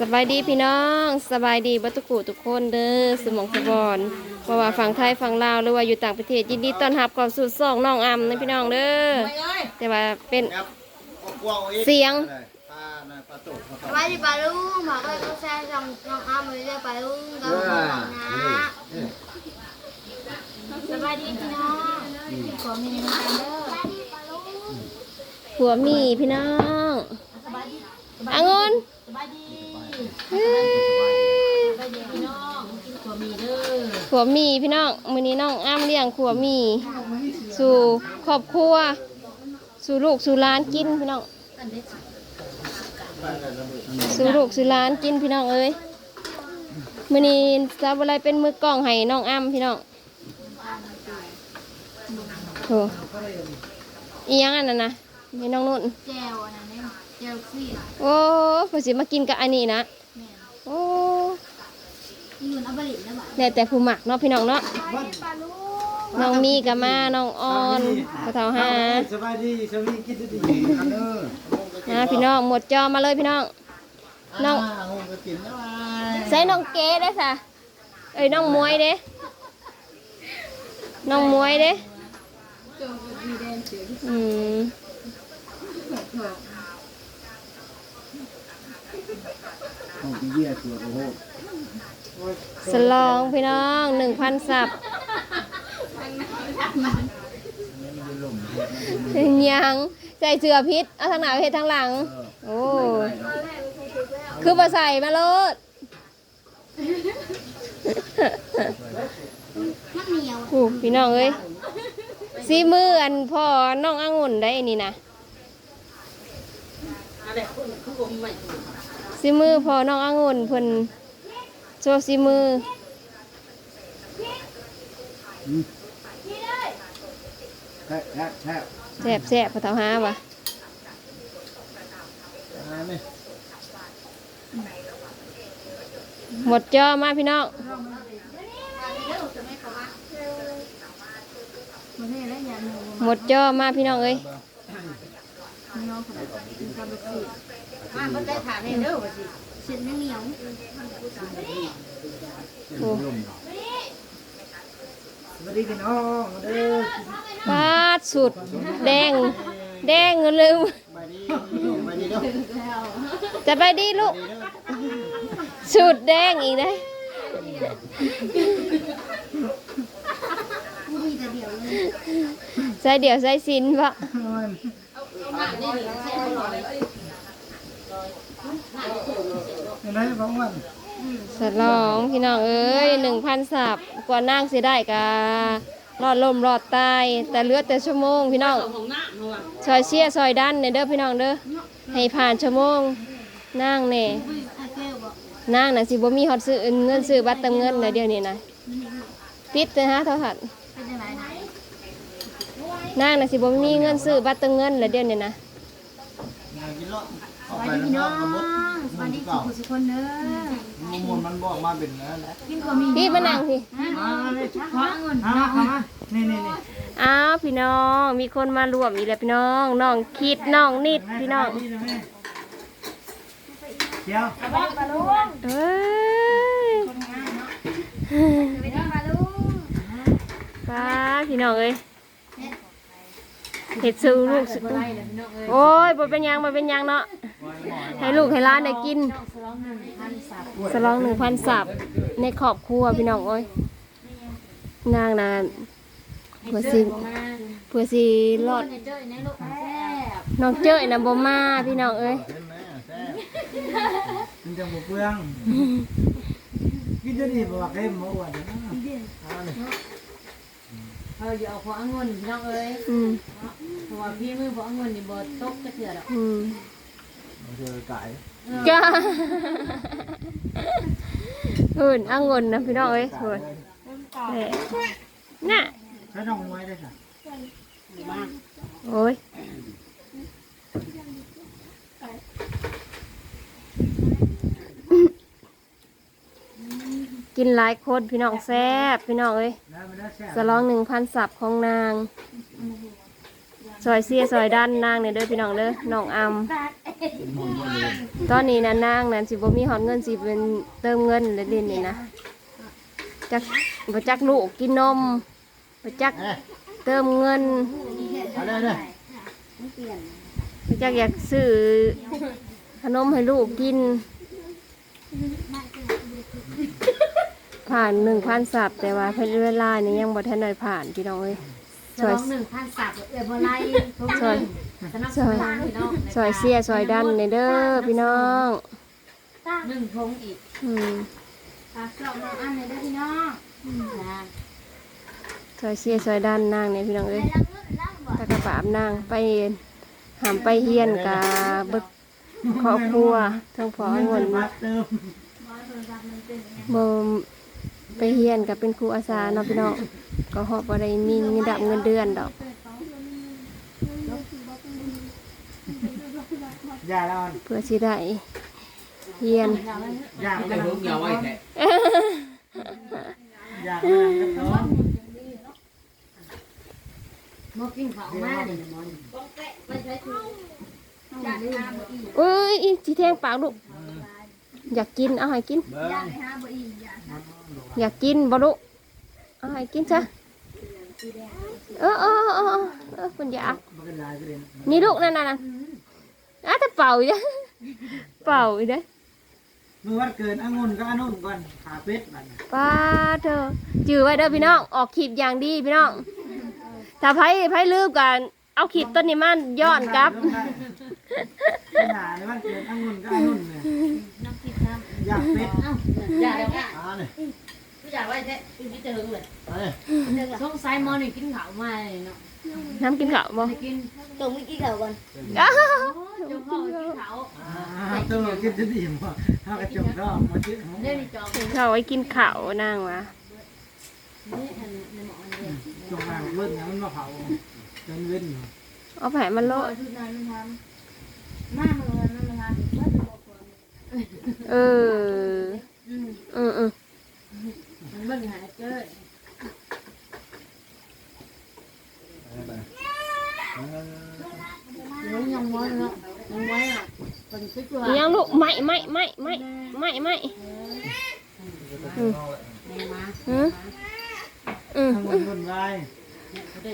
สบายดีพี่น้องสบายดีบัตุกุทุกคนเด้อสมองสบอนเพราะว่าฝั่งไทยฝั่งลาวหรือว่าอยู่ต่างประเทศยินดีต้อนรับเข้าสู่ซ่องน้องอำนะพี่น้องเด้อแต่ว่าเป็นครับเอากวางอาอีกเสียงปลาน่ะปลาตุ่มสวัสดีปาลุงหมาก็ต้องแซ่จำน้องอ้ำเลยเรียกปาลุงกับน้องนะสวัสดีพี่น้องขอมีน้ำตาลเด้อสวัสดีปาลุงผัวหมีพี่น้องสวัสดีอางน ขัวมีพี่น้องมือนี้น้องอ้ำเลี้ยงผัวมี สู่ครอบครัว สู่ลูกสู่หลานกินพี่น้องสู่ลูกสู่หลานกินพี่น้องเอ้ยมื้อนี้สาวอะไรเป็นมือกล้องให้น้องอ้ำพี่น้องโหอียังอันนั้นนะให้น้องนุ่นแจวอันนั้นเนี่ยแจวซี่โอ้เพิ่นสิมากินกับอันนี้นะ อยู่อับบรินะบ่แล้วแต่ผู้หมักเนาะพี่น้องเนาะสวัสดีปาลุงน้องมีกับมาน้องออนกระเทาหาสบายดีสวัสดีกินดีๆกันเด้อนะพี่น้องหมดจอมาเลยพี่น้องน้องอ่าผมก็กินแล้วไงใส่น้องเก๋ได้สะเอ้ยน้องมวยเด้น้องมวยเด้อืม โอ้ยเยี่ยตัวโอ้โหสลองพี่น้องหนึ่งพันสับยังใส่เสื้อพิษเอาทางหน้าไปเฮ็ดทางหลัง โอ้ คือมาใส่มาโลดน้ำเหนียวโอ้พี่น้องเอ้ยซีมืออันพ่อน้ององุ่นได้นี่นะ ซีมือพ่อน้ององุ่นเพิ่นโชว์ซีมือแท้แท้แท้แสบแสบพอเท้าหาวะอ่านี่หมดจอมาพี่น้องมันนี่แล้วอย่าหนูหมดจอมาพี่น้องเอ้ย น้องขนาดกินกับลูกศิษย์มาเพิ่นได้ถามให้เด้อว่าสิเส้นไม่เหนียวโอ้สวัสดีพี่น้องเด้อฟาดสุด แดง แดงเด้อจะไปดีลูกสุดแดงอีกได้ผู้มีแต่เลยใส่เดี๋ยวใส่สินปะ ยังไงบ้างวันสลองพี่น้องเอ้ยหนึ่งพันสับกว่านั่งเสียได้การอดลมรอดตายแต่เลือดแต่ชั่วโมงพี่น้องซอยเชียซอยดันเนี่ยเด้อพี่น้องเด้อให้ผ่านชั่วโมงนั่งเน่อาแก้วบอกนั่งนะสิบ่มีฮอดซื้อเงินซื้อบัตรเติมเงินเลยเดี๋ยวนี้นะปิดเลยฮะโทรศัพท์เป็นยังไงไหนนั่งนะสิบ่มีเงินซื้อบัตรเติมเงินเลยเดี๋ยวนี้นะงานกินแล้วสเอา วัไปสดีแล้วพี่น้ก็องกระมดสวัสดีทุกคนทุกคนเด้อมันมันบอกมาเป็นนั่นแหละกินขอมีพี่มานั่งพี่ มาเลยขอเงินเอามาเอามานี่นี่นี่อ้าวพี่น้อง มีคนมารวมอีกแล้วพี่น้อง น้องคิดน้องนิดพี่น้องดีนะแม่เดี๋ยวเอ้ยสวัสดีปาลุงป้าพี่น้องเอ้ยเห็ดซื้อลูกสิโอ้ยบ่เป็นหยังบ่เป็นหยังเนาะ ให้ลูกให้หล้านได้กินสลองหนึ่งพันสับในครอบครัวพี่น้องเอ้ยนางน่ะเพื่อสิเพื่อสิรอดเจ้ยในลูกแซ่บน้องเจ้ยน่ะบ่มาพี่น้องเอ้ยเห็นไหมแซ่บกินจังบ่เปลืองกินจะดีบ่ว่าเค็มบ่ว่าเด้อเอออย่าเอาขององุ่นพี่น้องเอ้ยอืมเพราะว่าพี่มือขององุ่นนี่บ่ตกจะเถื่อดอกอืม มันคือไก่จ้าหุ่นอ่างนนะพี่น้องเอ้ยหุ่นแหม่น่ะใช้น้องมวยได้ค่ะโอ้ยกินหลายคนพี่น้องแซ่บพี่น้องเอ้ยแล้วมันได้แซ่บสลองหนึ่งพันสับของนางซอยเสียซอยด้านนางเนี่ยเด้อพี่น้องเด้อน้องอำเป็นหมุนบ่เลย ตอนนี้นะนางนั่นสิบ่มีฮอดเงินสิเป็นเติมเงินเลยเล่นนี่นะจักบ่จักลูกกินนมบ่จักเอ้ยเติมเงินเอาเลยเลยบ่จักอยากซื้อขนมให้ลูกกิน ผ่านหนึ่งพันสับแต่ว่าเวลานี่ยังบ่ทันได้ผ่านพี่น้องเอ้ย สองหนึ่งพันสับเอื้อบ่ไล่ทุกซอยสนับสนุนพี่น้องซอยเสียซอยดันในเด้อพี่น้องหนึ่งพงอีกอืมฝากกล่องน้องอันเลยเด้อพี่น้องนะซอยเสียซอยดันนางเนี่ยพี่น้องเอ้ยตะกระปาบนางไปหามไปเฮียนกะเบิดครอบครัวทั้งพอเงินวัดเติมบ่ ไปเฮียนกับเป็นครูอาสาเนาะพี่น้องก็ฮอบบ่ได้มีเงินดับเงินเดือนดอกอย่าแล้วเพื่อสิได้เฮียนอย่าแต่แล้วเพิ่งยาวไว้แท้อย่าแล้วน้องมอกินข้าวมาดิมอนอย่าได้หาบ่อีกเอ้ยอีสิแทงปากลูกอยากกินเอาให้กินเบิ้อย่างได้หาบ่อีกอย่า อยากกินบ่ลูกเอาให้กินซะเออเออเออเออเออคุณอยากมันก็ลายไปเลยนี่ลูกนั่นน่ะน่ะอะแต่เป่าอีกเด้อเป่าอีกเด้อเมื่อวันเกิดองุ่นก็องุ่นก่อนขาเป็ดบัดป้าเธอจื้อไว้เด้อพี่น้อง ออกคลิปอย่างดีพี่น้อง ถ้าไผไผลืมกัน เอาคลิปต้นนี้มันย้อนกลับปัญหาในวันเกิดองุ่นก็องุ่นเนี่ยน้ำกินน้ำอยากเป็ดเอ้าอย่าแล้วค่ะ อ่าเนี่ยอยากไว้แท้กินที่จะหึงเลยเอาเลยสงสัยมอนี่กินข้าวมาเลยเนาะน้ำกินข้าวบ่ไปกินตรงเมื่อกี้เขาก่อนอ้าวจงพ่อกินข้าวอ่าตัวกินจะดีมั้งถ้ากระจกรอบมาจิ้มเล่นจอมเขาไว้กินข้าวนางวะนี่อันในหมอนเดียวจงมาเบิ้ลเนี่ยมันมาเผาจนเว้นอยู่เอาแผลมันโลโอ้ดชุดนั้นมันทำมาเมื่อวันนั้นมันทำว่าจะบอกคนเอออืมอืมอืมมัน เบิ่งหาเกิดเอาไปเอาเดี๋ยวยังม้อนเนาะยังไว้อะเป็นคิดว่าอีหยังลูกไม่ไม่ไม่ไม่ไม่ไม่อืมในมาอืมอืมองุ่นวุ่นวายเขาได้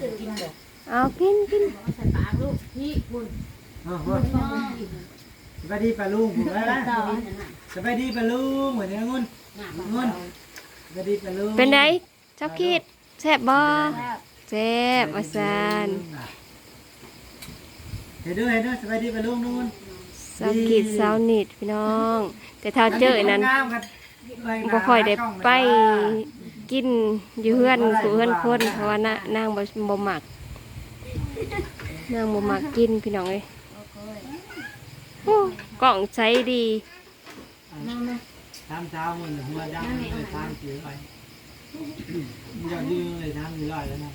ได้กินบ่เอากินกินใส่ปากลูกพี่คุณเออสบายดีปลาลุงผมไว้ละต่อสบายดีปลาลุงเหมือนองุ่นองุ่น สบายดีปลาลุงเป็นไดเจ้าคิดแซ่บบ่แซ่บอาซานเห็นด้วยเห็นด้วยสบายดีปลาลุงนู่นสาวคิดสาวนิดพี่น้อง แต่ถ้าเจอนั้นงามกันบ่ค่อยได้ไปกินอยู่เฮือนกูเฮือนคนเพราะว่าน่ะนางบ่บ่มักนางบ่มักกินพี่น้องเอ้ยโอ้กล่องใช้ดี ทำเช้ามันหัวดำเลยทำสีอะไรยอดยืนเลยทำอยู่ร้อยแล้วนะ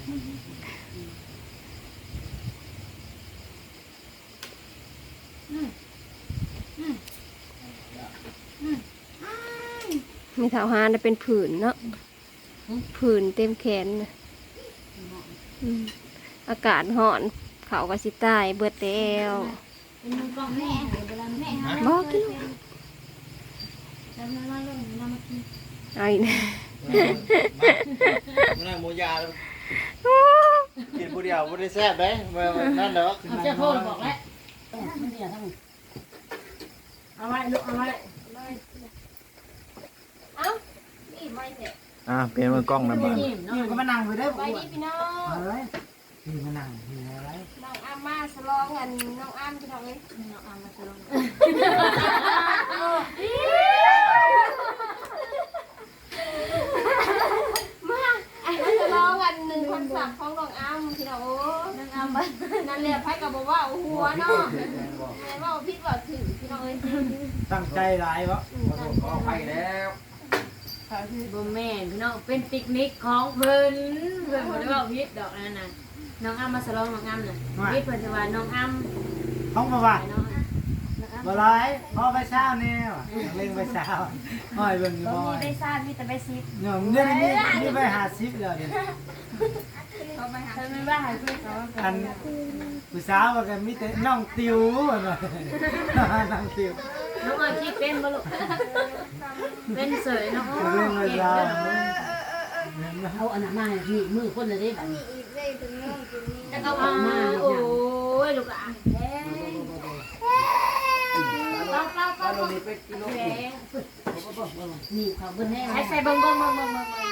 มีเท้าหานะเป็นผื่นเนาะผื่นเต็มแขนนะอากาศร้อน เขาก็สิตายเบิดแล้วเป็นมือกล้อเวลบ่กินจำได้ว่าเรื่องนี้มากิน เอาอีกนะมันนั่งหมูยาแล้วกินผู้เดียวบ่ได้แซ่บเด้บ่นั่นดอกเอาเจ้าโทษบอกแล้วมันเนี่ยทั้งเอาไว้ลูกเอาไว้อีไม่เสร็จอ่าเปลี่ยนมือกล้องนำบ่ยิ้มเนาะนี่ก็มานั่งไปได้ไปปะดีพี่น้องเฮ้ยนี่มานั่งนี่อะไรน้องอ้ามาสลองกันน้องอ้ามพี่น้องเอ้ยน้องเอามาสลอง มาสล องกันหนึ่งพันสับของน้องอ้ามพี่น้องโอ้น้องอ้ามนั่นแหละไผก็บอกว่าหัวเนาะแม่ว่าพิษว่าถือพี่น้องเอ้ยตั้งใจหลายวะขอไปแล้วบ่แม่นพี่น้องเป็นปิกนิกของเพิ่นเพิ่นบ่ได้ว่าพิษดอกนั่นน่ะน้องอ้ำมาสลองน้องอ้ำน่ะพิษเพิ่นจะว่าน้องอ้ำห้องมาว่าไปน้อง บ่ร้ายพอไปเช้าแน่ว่ะเล่นไปเช้าห้อยเบิ่งอยู่ตรงบ่นี้ได้ทราบมีแต่ไปซิปเนี่ยเดี๋ยวนี้นี่ไปหาซิปแล้วเนี่ยตเธอไม่ว่าหายไปเขาอันผู้สาวว่ากันมีแต่น้องติวว่าหน่อยน้องติวน้องอ้อยคิดเป็นบ่ลูกเป็นเสยน้องอ้อยเรื่องเวเก่งลาเด้อเอาอันนั้นมาให้นี่มือคนละได้บัดนี้จะเอามาโอ้ยลูกอะแพงป้าป้าป้าป้าแพงนี่เขาเบิ่นแน่ใส่ใส่เบิ่งเบิ่งเบิ่งเบิ่งเบิ่งเบิ่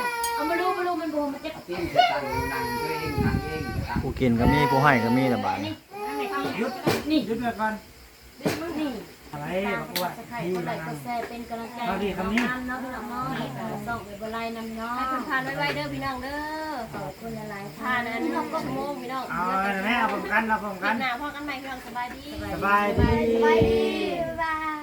งเอามาดูมาดูมันบูมันจะตีนจะตั้งนั่งตัวเองนั่งเองตั้งผู้กินก็มีผู้ให้ก็มีละบาดนี้หยุดนี่หยุดไว้ก่อนนี่ อะไรตามบอกว่าสไครดีต์กดไลนะค์กดแชร์เป็นกำลังใจให้น้องน้ำเนาะพี่น้องเนาะส่งไปบนไลน์น้ำเนาะให้เพิ่นผ่านไวๆเด้อพี่น้องเด้อขอบคุณหลายๆผ่าท่านนอัอันนนี้นี้เราก็ชั่วโมงพี่น้องเอาแม่เอาผมกันเอาผมกักันนหน้าพ่อกันใหม่พี่น้องสบายดี สบายดี สบายดีบ๊ายบาย